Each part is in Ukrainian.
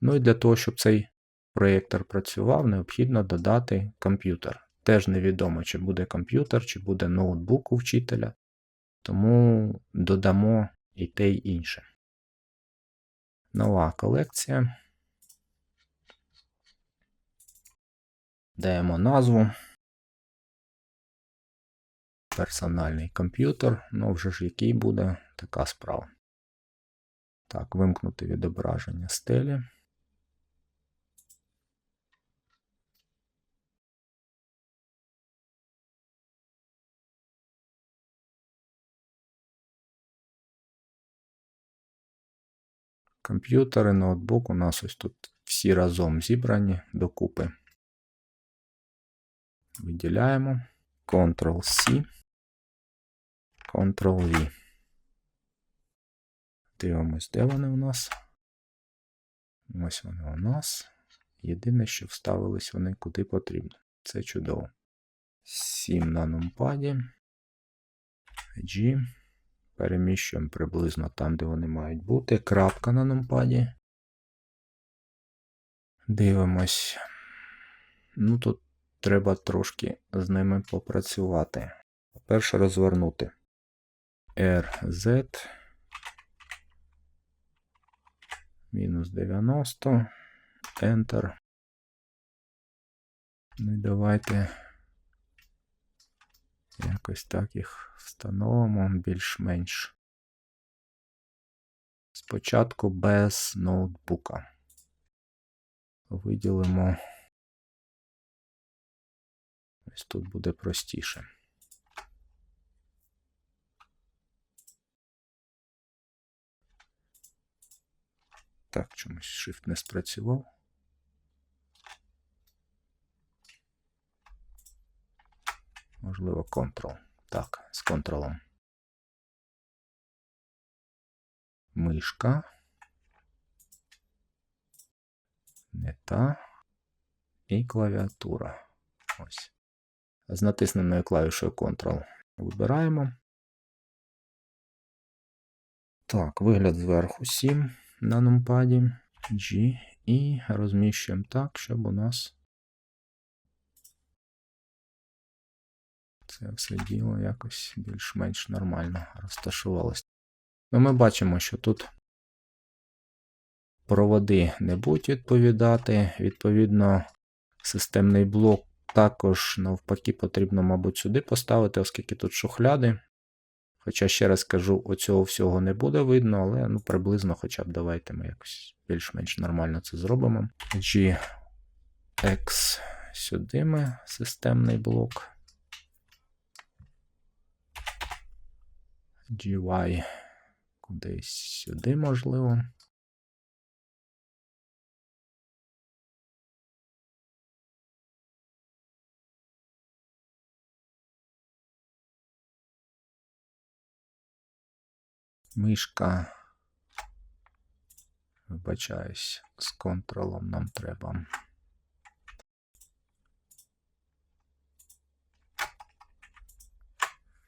Ну і для того, щоб цей проєктор працював, необхідно додати комп'ютер. Теж невідомо, чи буде комп'ютер, чи буде ноутбук у вчителя. Тому додамо і те, й інше. Нова колекція. Даємо назву. Персональний комп'ютер. Ну, вже ж який буде така справа. Так, вимкнути відображення стелі. Комп'ютери, ноутбук у нас ось тут всі разом зібрані докупи. Виділяємо. Ctrl-C, Ctrl-V. Дивимось, де вони у нас. Ось вони у нас. Єдине, що вставились вони куди потрібно. Це чудово. 7 на нумпаді. G. Переміщуємо приблизно там, де вони мають бути. Крапка на нумпаді. Дивимось. Ну, тут треба трошки з ними попрацювати. По-перше, розвернути. RZ. Мінус 90. Enter. Ну і давайте якось так їх встановимо більш-менш. Спочатку без ноутбука. Виділимо. Ось тут буде простіше. Так, чомусь Shift не спрацював. Можливо, Ctrl. Так, з контролем. Мишка. Не та. І клавіатура. Ось. З натисненою клавішою Ctrl вибираємо. Так, вигляд зверху 7 на нумпаді G і розміщуємо так, щоб у нас це все діло якось більш-менш нормально розташувалося. Ну, ми бачимо, що тут проводи не будуть відповідати. Відповідно, системний блок також, навпаки, потрібно, мабуть, сюди поставити, оскільки тут шухляди. Хоча, ще раз кажу, оцього всього не буде видно, але ну, приблизно хоча б давайте ми якось більш-менш нормально це зробимо. GX сюди ми системний блок. GY кудись сюди можливо. Мишка. Вибачаюсь, з контролом нам треба.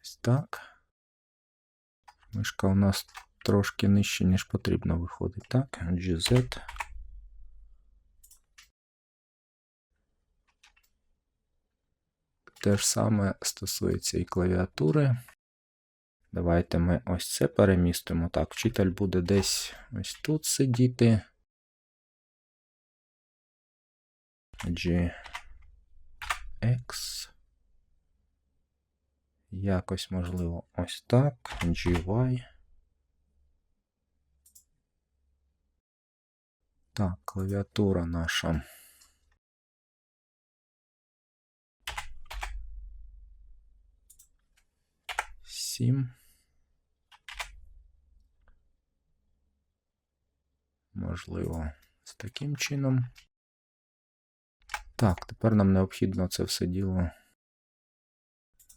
Ось так. Мишка у нас трошки нижче, ніж потрібно виходить. Так, GZ. Те ж саме стосується і клавіатури. Давайте ми ось це перемістимо. Так, вчитель буде десь ось тут сидіти. GX. Якось, можливо, ось так. GY. Так, клавіатура наша. Сім. Можливо, з таким чином. Так, тепер нам необхідно це все діло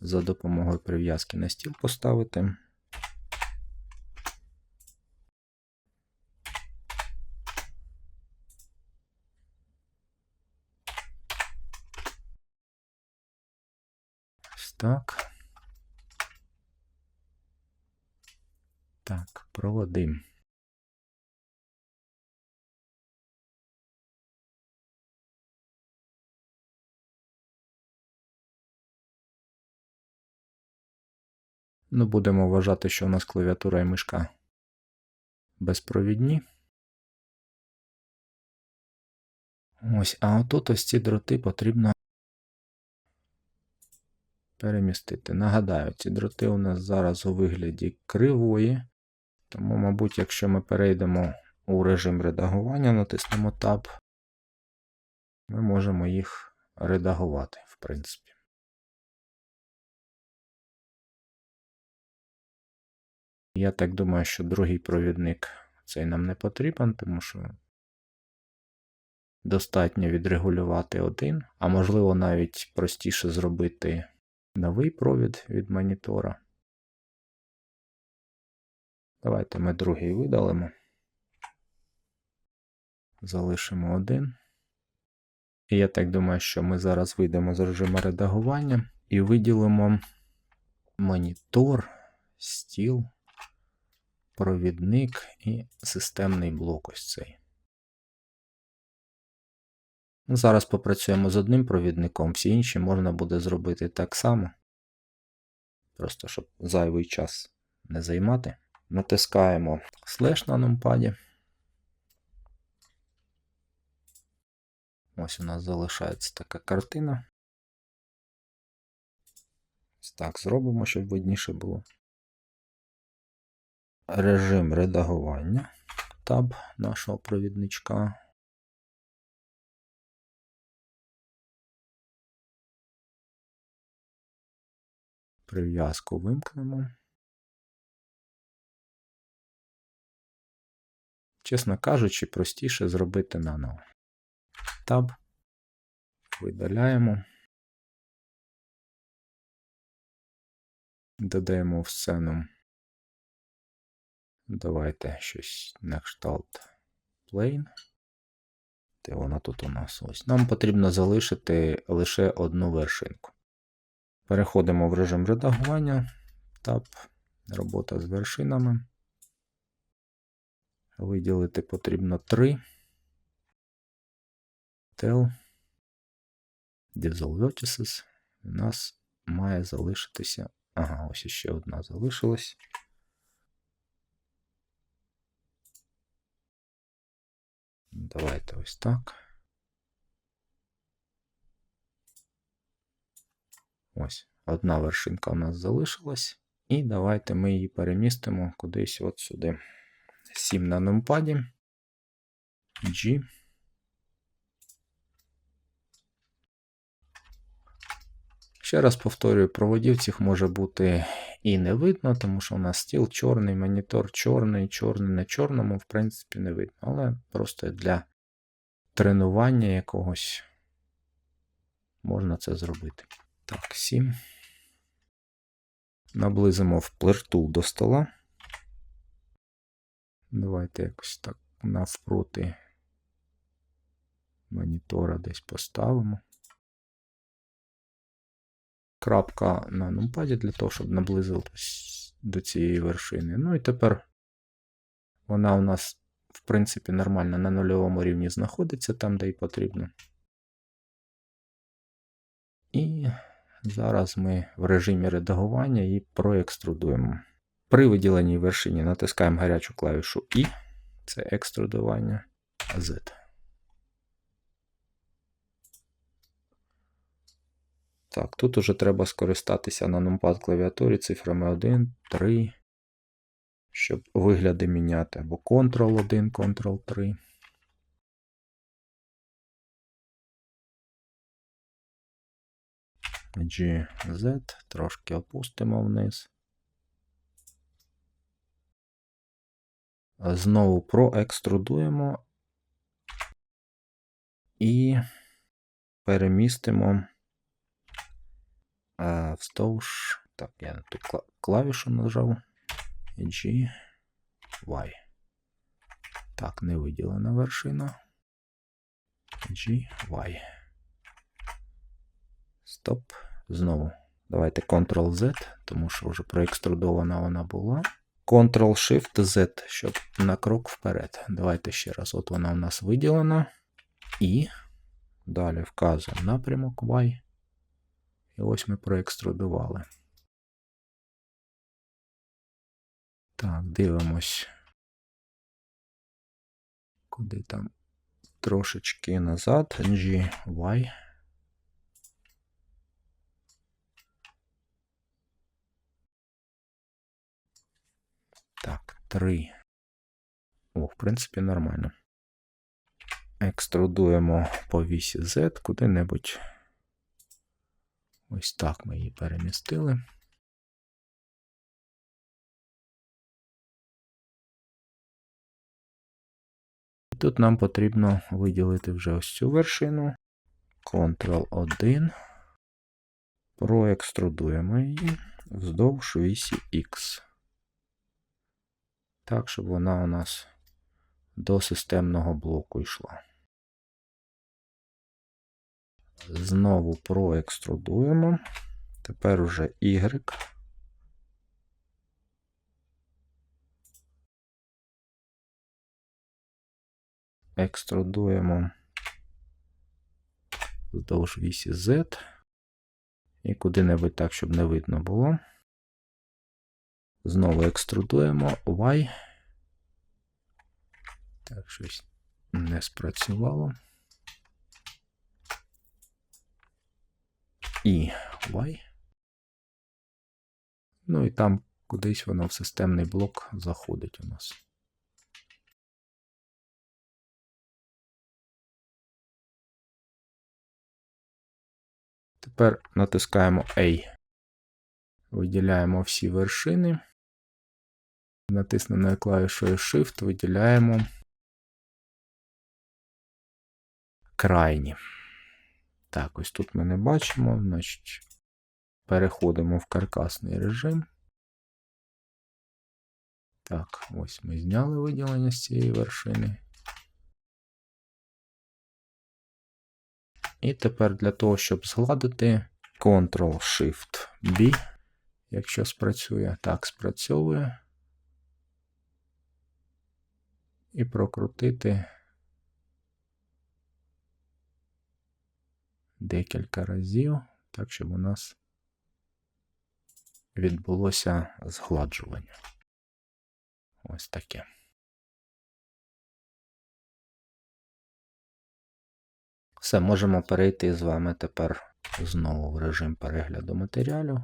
за допомогою прив'язки на стіл поставити. Так. Так, проводимо. Ну, будемо вважати, що у нас клавіатура і мишка безпровідні. Ось, а отут ось ці дроти потрібно перемістити. Нагадаю, ці дроти у нас зараз у вигляді кривої. Тому, мабуть, якщо ми перейдемо у режим редагування, натиснемо Tab, ми можемо їх редагувати, в принципі. Я так думаю, що другий провідник цей нам не потрібен, тому що достатньо відрегулювати один, а можливо навіть простіше зробити новий провід від монітора. Давайте ми другий видалимо. Залишимо один. І я так думаю, що ми зараз вийдемо з режиму редагування і виділимо монітор, стіл, провідник і системний блок ось цей. Зараз попрацюємо з одним провідником, всі інші можна буде зробити так само. Просто щоб зайвий час не займати. Натискаємо слеш на нумпаді. Ось у нас залишається така картина. Ось так зробимо, щоб видніше було. Режим редагування. Таб нашого провідничка. Прив'язку вимкнемо. Чесно кажучи, простіше зробити наново. Таб. Видаляємо. Додаємо в сцену. Давайте щось на кшталт plane. Де вона тут у нас ось. Нам потрібно залишити лише одну вершинку. Переходимо в режим редагування. Таб. Робота з вершинами. Виділити потрібно 3. Tel. Dissolve Vertices. У нас має залишитися. Ага, ось ще одна залишилась. Давайте ось так. Ось, одна вершинка у нас залишилась. І давайте ми її перемістимо кудись от сюди. 7 на нумпаді. G. Ще раз повторюю, проводів цих може бути і не видно, тому що у нас стіл чорний, монітор чорний, чорний на чорному, в принципі, не видно. Але просто для тренування якогось можна це зробити. Так, 7. Наблизимо вплертул до стола. Давайте якось так навпроти монітора десь поставимо. Крапка на нумпаді для того, щоб наблизитись до цієї вершини. Ну і тепер вона у нас, в принципі, нормально на нульовому рівні знаходиться там, де й потрібно. І зараз ми в режимі редагування її проекструдуємо. При виділеній вершині натискаємо гарячу клавішу І, це екструдування Z. Так, тут уже треба скористатися на numpad клавіатурі цифрами 1, 3, щоб вигляди міняти, або Ctrl-1, Ctrl-3. GZ, трошки опустимо вниз. Знову проекструдуємо і перемістимо вздовж. Так, я тут клавішу нажав. G, Y. Так, не виділена вершина. G, Y. Стоп. Знову. Давайте Ctrl-Z, тому що вже проекструдована вона була. Ctrl-Shift-Z, щоб на крок вперед. Давайте ще раз. От вона у нас виділена. І далі вказуємо напрямок Y. І ось ми проекструдували. Так, дивимось. Куди там? Трошечки назад. G, Y. Так, 3. О, в принципі, нормально. Екструдуємо по вісі Z куди-небудь. Ось так ми її перемістили. Тут нам потрібно виділити вже ось цю вершину. Ctrl-1. Проекструдуємо її вздовж вісі X. Так, щоб вона у нас до системного блоку йшла. Знову проекструдуємо. Тепер уже Y. Екструдуємо вздовж вісі Z. І куди-небудь так, щоб не видно було. Знову екструдуємо Y. Так, щось не спрацювало. І Y. Ну і там кудись воно в системний блок заходить у нас. Тепер натискаємо A. Виділяємо всі вершини. Натисненою клавішою Shift виділяємо крайні. Так, ось тут ми не бачимо. Значить, переходимо в каркасний режим. Так, ось ми зняли виділення з цієї вершини. І тепер для того, щоб згладити Ctrl-Shift-B, якщо спрацює, так спрацьовує. І прокрутити декілька разів, так, щоб у нас відбулося згладжування. Ось таке. Все, можемо перейти з вами тепер знову в режим перегляду матеріалів.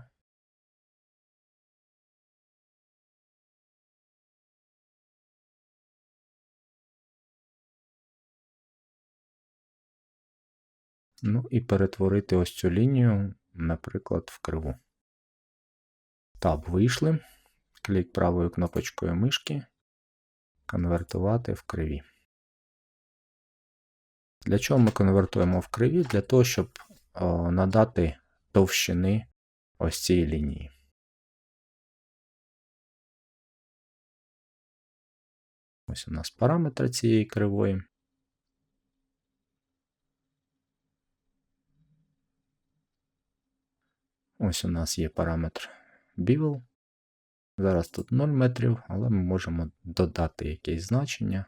Ну і перетворити ось цю лінію, наприклад, в криву. Таб вийшли. Клік правою кнопочкою мишки. Конвертувати в криві. Для чого ми конвертуємо в криві? Для того, щоб о, надати товщини ось цієї лінії. Ось у нас параметри цієї кривої. Ось у нас є параметр bevel. Зараз тут 0 метрів, але ми можемо додати якесь значення.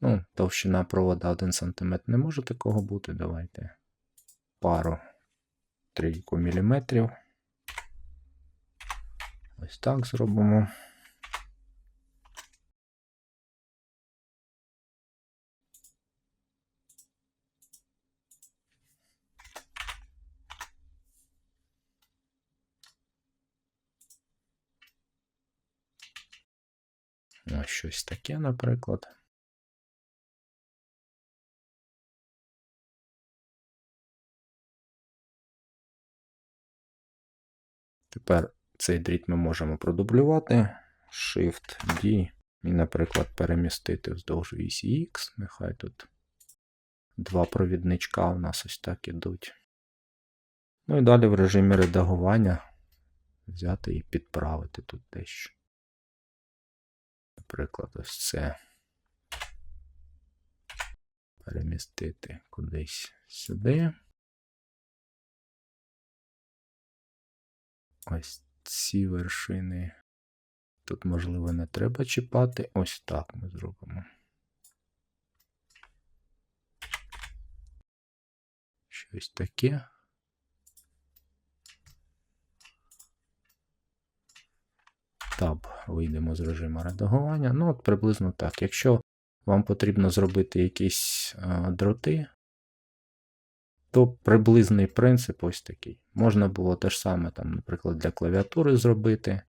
Ну, товщина провода 1 см не може такого бути. Давайте пару трійку міліметрів. Ось так зробимо. Ось щось таке, наприклад. Тепер цей дріт ми можемо продублювати. Shift-D і, наприклад, перемістити вздовж вісі X. Нехай тут два провідничка у нас ось так ідуть. Ну і далі в режимі редагування взяти і підправити тут дещо. Наприклад, ось це. Перемістити кудись сюди. Ось ці вершини. Тут, можливо, не треба чіпати. Ось так ми зробимо. Щось таке. Таб Вийдемо з режиму редагування. Ну, от приблизно так. Якщо вам потрібно зробити якісь а, дроти, то приблизний принцип ось такий. Можна було те ж саме, там, наприклад, для клавіатури зробити,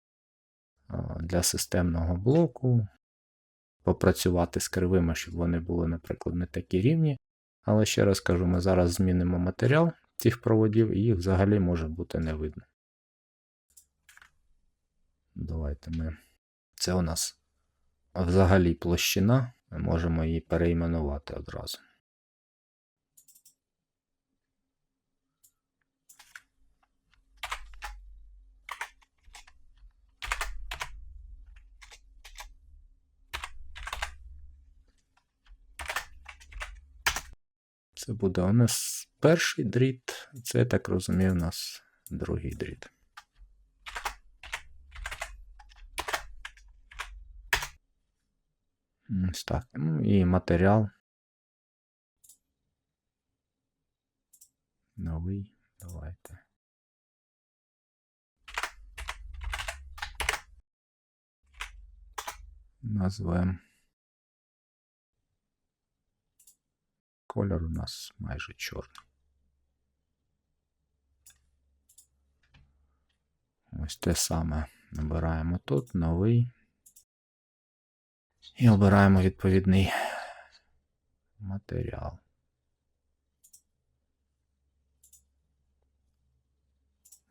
а, для системного блоку, попрацювати з кривими, щоб вони були, наприклад, не такі рівні. Але ще раз кажу, ми зараз змінимо матеріал цих проводів, і їх взагалі може бути не видно. Давайте ми. Це у нас взагалі площина. Ми можемо її перейменувати одразу. Це буде у нас перший дріт, це, я так розумію, у нас другий дріт. Ось так. Ну і матеріал. Новий. Давайте. Назвемо. Колір у нас майже чорний. Ось те саме набираємо тут, новий. І обираємо відповідний матеріал.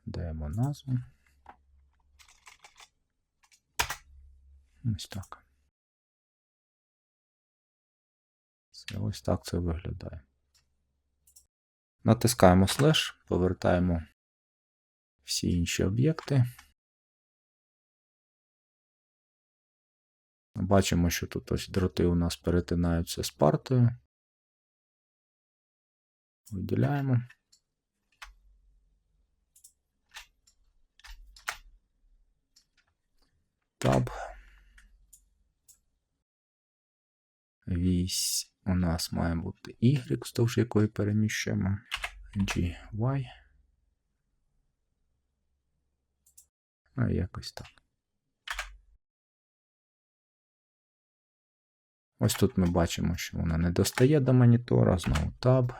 Даємо назву. Ось так. Це ось так це виглядає. Натискаємо слеш, повертаємо всі інші об'єкти. Бачимо, що тут ось дроти у нас перетинаються з партою. Виділяємо. Таб. Вісь у нас має бути Y, вздовж якої переміщуємо. G, Y. А якось так. Ось тут ми бачимо, що вона не достає до монітора, знову Tab.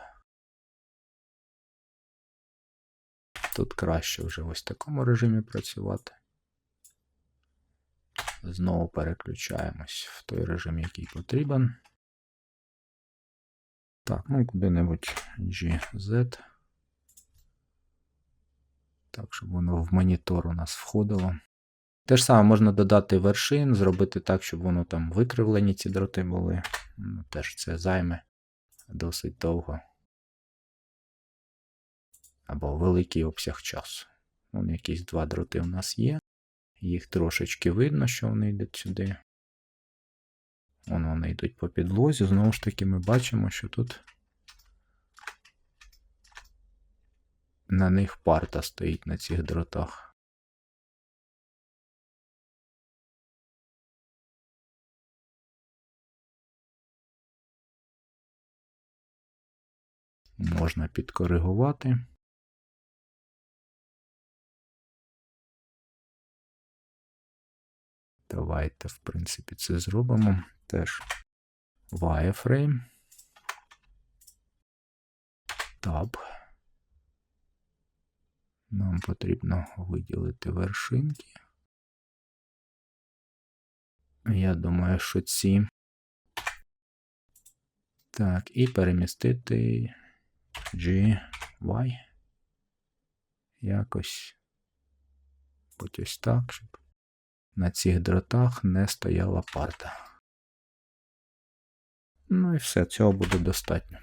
Тут краще вже ось в такому режимі працювати. Знову переключаємось в той режим, який потрібен. Так, ну куди-небудь GZ. Так, щоб воно в монітор у нас входило. Те ж саме можна додати вершин, зробити так, щоб воно там викривлені ці дроти були. Ну, Теж це займе досить довго. Або великий обсяг часу. Вон якісь два дроти у нас є. Їх трошечки видно, що вони йдуть сюди. Вон вони йдуть по підлозі. Знову ж таки, ми бачимо, що тут на них парта стоїть на цих дротах. Можна підкоригувати. Давайте, в принципі, це зробимо. Теж wireframe. Tab. Нам потрібно виділити вершинки. Я думаю, що ці. Так, і перемістити G, Y. Якось. Будь ось так, щоб на цих дротах не стояла парта. Ну і все, цього буде достатньо.